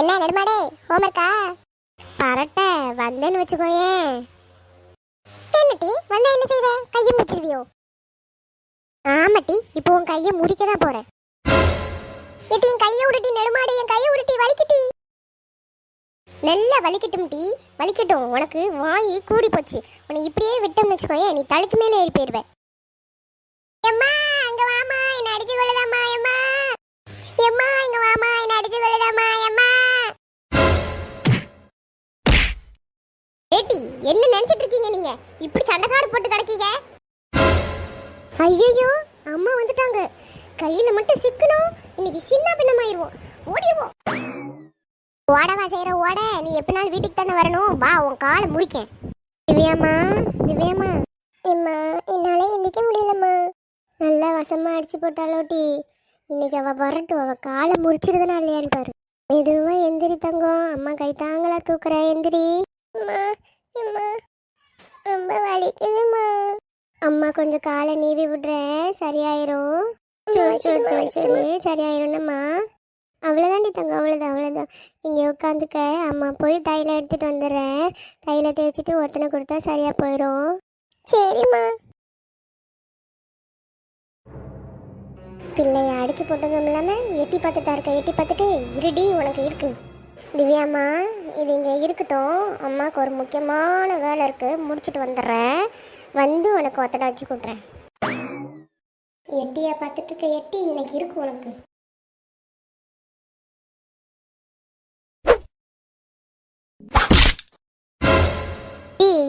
என்ன நெடுமாடே ஹோம்ஒர்க்கா பரட்ட வந்தேன்னு வச்சுக்கோயேன் என்னட்டி வந்தா என்ன செய்வ? கையை முடிச்சிருவியோ ஆமாட்டி இப்போ உன் கையை முடிக்க தான் போறேன். எட்டி என் கையை உருட்டி நெடுமாடு என் கையை உருட்டி வலிக்கிட்டி. நல்லா வலிக்கட்டும் டீ வலிக்கட்டும். உனக்கு வாய் கூடி போச்சு உன்னை இப்படியே விட்டோம்னு வச்சுக்கோயே நீ தலைக்கு மேலே ஏறி போயிடுவேன் என்ன நினைச்சிட்டு இருக்கீங்க நீங்க? இப்படி சண்டைக்காடு போட்டு கிடக்கீங்க? ஐயோ அம்மா வந்துட்டாங்க. கையில மட்டும் சிக்கணும். இன்னைக்கு சின்ன பின்னமாயிருவோம். ஓடிடுவோம். ஓடவா செய்யற ஓட. நீ எப்படினாலும் வீட்டுக்கு தானே வரணும். வா உன் காலை முடிக்கேன் திவ்யாம்மா திவ்யாம்மா. எம்மா என்னால எந்திக்க முடியலம்மா. நல்லா வசமா அடிச்சு போட்டாலோட்டி இன்னைக்கு அவ வரட்டும். அவ காலை முறிச்சிருதுனா இல்லையான்னு பாரு. மெதுவா எந்திரி தங்கம். அம்மா கை தாங்களா தூக்குற எந்திரி. அம்மா அம்மா. ரொம்ப வலிக்குதும்மா. அம்மா கொஞ்சம் காலை நீவி விடுறேன் சரியாயிரும். சரி சரி சரி சரி சரியாயிரும்னம்மா. அவ்வளோதாண்டி தங்கம் அவ்வளோதான் அவ்வளோதான் இங்கே உட்காந்துக்க. அம்மா போய் தைலம் எடுத்துட்டு வந்துடுறேன். தைலம் தேய்ச்சிட்டு ஒத்தனை கொடுத்தா சரியா போயிடும் சரிம்மா. பிள்ளைய அடிச்சு போட்டதும் இல்லாமல் எட்டி பார்த்துட்டா இருக்க? எட்டி பார்த்துட்டு இருடி உனக்கு இருக்கு. திவ்யாம்மா இது இங்கே இருக்கட்டும். அம்மாவுக்கு ஒரு முக்கியமான வேலை இருக்கு. முடிச்சுட்டு வந்துடுறேன். வந்து உனக்கு ஒத்தடை வச்சு கொடுறேன் எட்டியா பார்த்துட்டு இருக்க எட்டி இன்னைக்கு இருக்கு உனக்கு.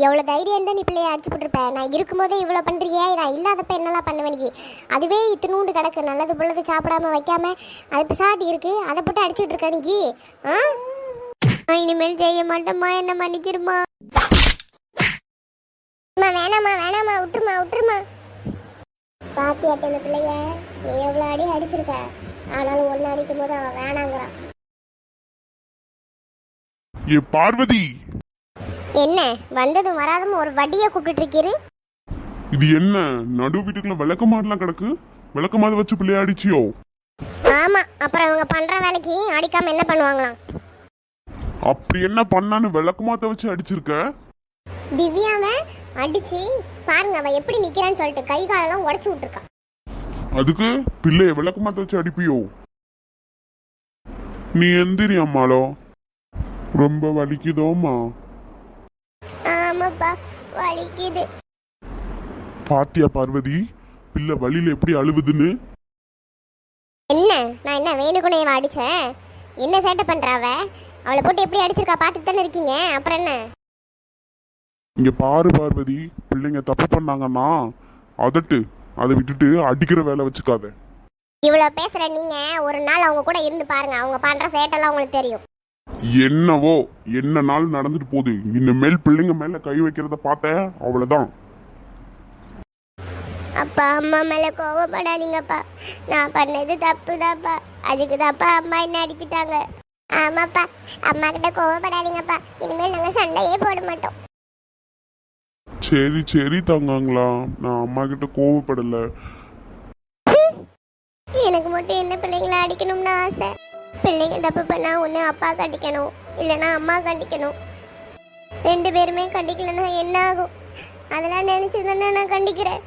எவ்வளோ தைரியம் இருந்தால் நீ பிள்ளைய அடிச்சு போட்டுருப்ப. நான் இருக்கும்போதே இவ்வளோ பண்ணுறியே நான் இல்லாதப்ப என்னெல்லாம் பண்ணுவேன் நீ? அதுவே இத்தினூண்டு கிடக்கு. நல்லது புள்ளது சாப்பிடாம வைக்காம அது பிசாட்டி இருக்கு. அதை போட்டு அடிச்சுட்டு இருக்க நீ? ஆ? நான் இனிமேல் செய்ய மாட்டேம்மா என்ன மன்னிச்சிருமா அம்மா, வேணாம்மா வேணாம்மா விட்டுருமா விட்டுருமா பாத்தியாட்ட இந்த பிள்ளைய நீ எவ்வளோ அடி அடிச்சிருக்க? ஆனாலும் ஒன்று அடிக்கும் போது அவன் வேணாங்கிறான். ஏ பார்வதி! என்ன வந்ததும் வராததும் ஒரு வட்டியை கூப்பிட்டு இருக்கீரு? இது என்ன நடு வீட்டுக்குள்ள விளக்கமாடலாம் கிடக்கு? விளக்கமாத வச்சு பிள்ளையாடிச்சியோ ஆமா அப்புறம் அவங்க பண்ற வேலைக்கு அடிக்காம என்ன பண்ணுவாங்களாம்? அப்படி என்ன பண்ணான்னு விளக்கமாத்த வச்சு அடிச்சிருக்க? திவ்யாவை அடிச்சு பாருங்க அவ எப்படி நிக்கிறான்னு சொல்லிட்டு கை காலெல்லாம் உடைச்சு விட்டுருக்கா. அதுக்கு பிள்ளைய விளக்கமாத்த வச்சு அடிப்பியோ? நீ எந்திரி அம்மாளோ? ரொம்ப வலிக்குதோமா ஆமாப்பா வலிக்குது. பாத்தியா பார்வதி பிள்ளை வழியில எப்படி அழுவுதுன்னு? என்ன? நான் என்ன வேணுக்குனே அடிச்சேன்? என்ன சேட்டை பண்றா அவ? அவளை போட்டு எப்படி அடிச்சிருக்கா? பார்த்துட்டு தானே இருக்கீங்க. அப்புறம் என்ன? இங்க பாரு பார்வதி பிள்ளைங்க தப்பு பண்ணாங்கன்னா அதட்டு. அதை விட்டுட்டு அடிக்கிற வேலை வச்சுக்காத. இவ்வளோ பேசுற நீங்க ஒரு நாள் அவங்க கூட இருந்து பாருங்க. அவங்க பண்ற சேட்டெல்லாம் உங்களுக்கு தெரியும். என்னவோ என்ன நாள் நடந்துட்டு போகுது. இனிமேல் பிள்ளைங்க மேல கை வைக்கிறத பார்த்தேன் அவ்வளவுதான். அப்பா அம்மா மேல கோவப்படாதீங்கப்பா. நான் பண்ணது தப்பு தான்ப்பா அதுக்கு தான்ப்பா அம்மா என்ன அடிச்சிட்டாங்க. ஆமாப்பா. அம்மா கிட்ட கோவப்படாதீங்கப்பா. இனிமேல் நாங்க சண்டையே போட மாட்டோம். சரி சரி தங்கங்களா. நான் அம்மா கிட்ட கோவப்படல. எனக்கு மட்டும் என்ன பிள்ளைங்கள அடிக்கணும்னு ஆசை? பிள்ளைங்க தப்பு பண்ணா ஒன்று அப்பா கண்டிக்கணும். இல்லைன்னா அம்மா கண்டிக்கணும். ரெண்டு பேருமே கண்டிக்கலன்னா என்ன ஆகும்? அதெல்லாம் நினைச்சு தானே நான் கண்டிக்கிறேன்.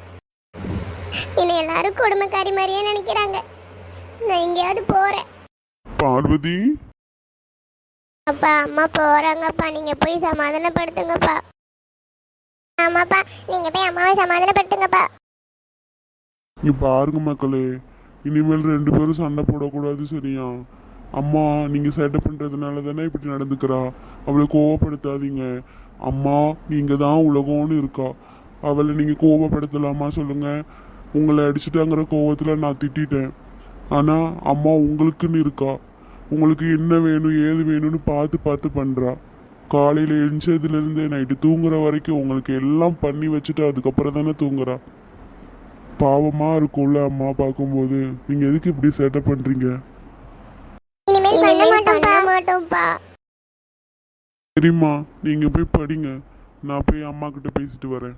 என்னை எல்லாரும் கொடுமைக்காரி மாதிரியே நினைக்கிறாங்க. நான் எங்கேயாவது போறேன். பார்வதி? அப்பா அம்மா போறாங்கப்பா நீங்க போய் சமாதானப்படுத்துங்கப்பா. ஆமாப்பா நீங்க போய் அம்மாவை சமாதானப்படுத்துங்கப்பா. இங்க பாருங்க மக்களே இனிமேல் ரெண்டு பேரும் சண்டை போடக்கூடாது சரியா? அம்மா நீங்க சேட்டை பண்றதுனால தானே இப்படி நடந்துக்கிறா? அவளை கோவப்படுத்தாதீங்க. அம்மா நீங்க தான் உலகம்னு இருக்கா. அவளை நீங்க கோவப்படுத்தலாமா சொல்லுங்க. உங்களை அடிச்சுட்டாங்கிற கோவத்துல நான் திட்டிட்டேன். ஆனா அம்மா உங்களுக்குன்னு இருக்கா? உங்களுக்கு என்ன வேணும் ஏது வேணும்னு பார்த்து பார்த்து பண்றா. காலையில எழுந்ததுல இருந்து நைட்டு தூங்குற வரைக்கும் உங்களுக்கு எல்லாம் பண்ணி வச்சுட்டு அதுக்கப்புறம் தானே தூங்குறா. பாவமா இருக்கும்ல அம்மா பார்க்கும்போது. நீங்க எதுக்கு இப்படி சேட்டை பண்றீங்க? இனிமேல் பண்ண மாட்டோம்ப்பா. மாட்டோம்ப்பா. சரிம்மா நீங்க போய் படிங்க. நான் போய் அம்மா கிட்ட பேசிட்டு வரேன்.